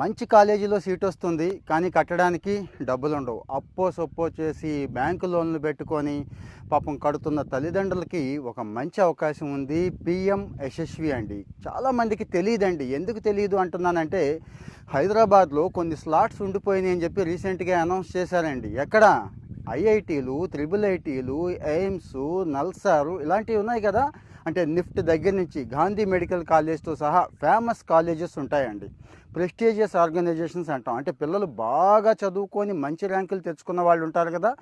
మంచి కాలేజీలో సీట్ వస్తుంది కానీ కట్టడానికి డబ్బులు ఉండవు. అప్పో సొప్పో చేసి బ్యాంకు లోన్లు పెట్టుకొని పాపం కడుతున్న తల్లిదండ్రులకి ఒక మంచి అవకాశం ఉంది. పిఎం యశస్వి అండి. చాలామందికి తెలియదండి. ఎందుకు తెలియదు అంటున్నానంటే హైదరాబాద్లో కొన్ని స్లాట్స్ ఉండిపోయినాయి అని చెప్పి రీసెంట్గా అనౌన్స్ చేశారండి. ఎక్కడ? ఐఐటీలు త్రిబుల్ ఐటీలు ఎయిమ్స్ నల్సారు ఇలాంటివి ఉన్నాయి కదా. అంటే నిఫ్ట్ దగ్గర నుంచి గాంధీ మెడికల్ కాలేజ్తో సహా ఫేమస్ కాలేజెస్ ఉంటాయండి. ప్రెస్టీజియస్ ఆర్గనైజేషన్స్ అంటాం. అంటే పిల్లలు బాగా చదువుకొని మంచి ర్యాంకులు తెచ్చుకున్న వాళ్ళు ఉంటారు కదా.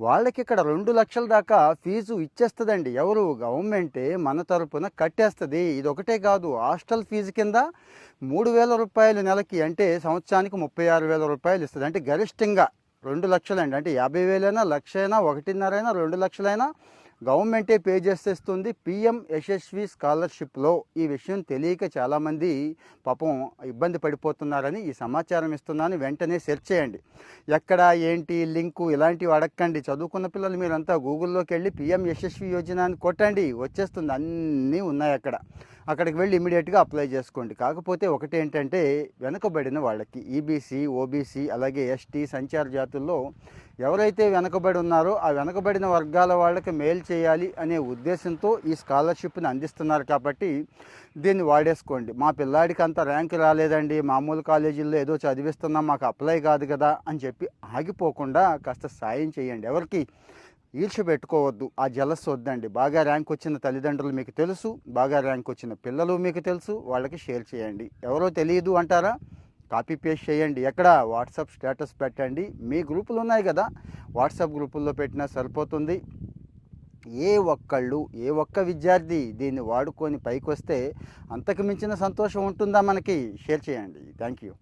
వాళ్ళకి ఇక్కడ రెండు లక్షల దాకా ఫీజు ఇచ్చేస్తుందండి. ఎవరు? గవర్నమెంటే మన తరపున కట్టేస్తుంది. ఇది ఒకటే కాదు హాస్టల్ ఫీజు కింద మూడు వేల రూపాయలు నెలకి అంటే సంవత్సరానికి ముప్పై ఆరు వేల రూపాయలు ఇస్తుంది. అంటే గరిష్టంగా రెండు లక్షలండి. అంటే యాభై వేలైనా లక్ష అయినా ఒకటిన్నరైనా రెండు లక్షలైనా గవర్నమెంటే పే చేసేస్తుంది. పిఎం యశస్వి స్కాలర్షిప్లో ఈ విషయం తెలియక చాలామంది పాపం ఇబ్బంది పడిపోతున్నారని ఈ సమాచారం ఇస్తున్నాను. వెంటనే సెర్చ్ చేయండి. ఎక్కడ ఏంటి లింకు ఇలాంటివి అడగండి చదువుకున్న పిల్లలు మీరంతా గూగుల్లోకి వెళ్ళి పిఎం యశస్వి యోజన అని కొట్టండి. వచ్చేస్తుంది. అన్నీ ఉన్నాయి అక్కడ. అక్కడికి వెళ్ళి ఇమీడియట్గా అప్లై చేసుకోండి. కాకపోతే ఒకటి ఏంటంటే వెనుకబడిన వాళ్ళకి ఈబీసీ ఓబీసీ అలాగే ఎస్టీ సంచార జాతుల్లో ఎవరైతే వెనుకబడి ఉన్నారో ఆ వెనుకబడిన వర్గాల వాళ్ళకి మేలు చేయాలి అనే ఉద్దేశంతో ఈ స్కాలర్షిప్ని అందిస్తున్నారు కాబట్టి దీన్ని వాడేసుకోండి. మా పిల్లాడికి అంత ర్యాంక్ రాలేదండి. మామూలు కాలేజీల్లో ఏదో చదివిస్తున్నాం మాకు అప్లై కాదు కదా అని చెప్పి ఆగిపోకుండా కాస్త సాయం చేయండి. ఎవరికి ఈర్ష్య పెట్టుకోవద్దు ఆ జలస్ వద్దండి. బాగా ర్యాంక్ వచ్చిన తల్లిదండ్రులు మీకు తెలుసు. బాగా ర్యాంక్ వచ్చిన పిల్లలు మీకు తెలుసు. వాళ్ళకి షేర్ చేయండి. ఎవరో తెలియదు అంటారా? కాపీ పేస్ట్ చేయండి. ఎక్కడ? వాట్సాప్ స్టేటస్ పెట్టండి. మీ గ్రూపులు ఉన్నాయి కదా. వాట్సాప్ గ్రూపుల్లో పెట్టినా సరిపోతుంది. ఏ ఒక్కళ్ళు ఏ ఒక్క విద్యార్థి దీన్ని వాడుకొని పైకి వస్తే అంతకు మించిన సంతోషం ఉంటుందా మనకి? షేర్ చేయండి. Thank you.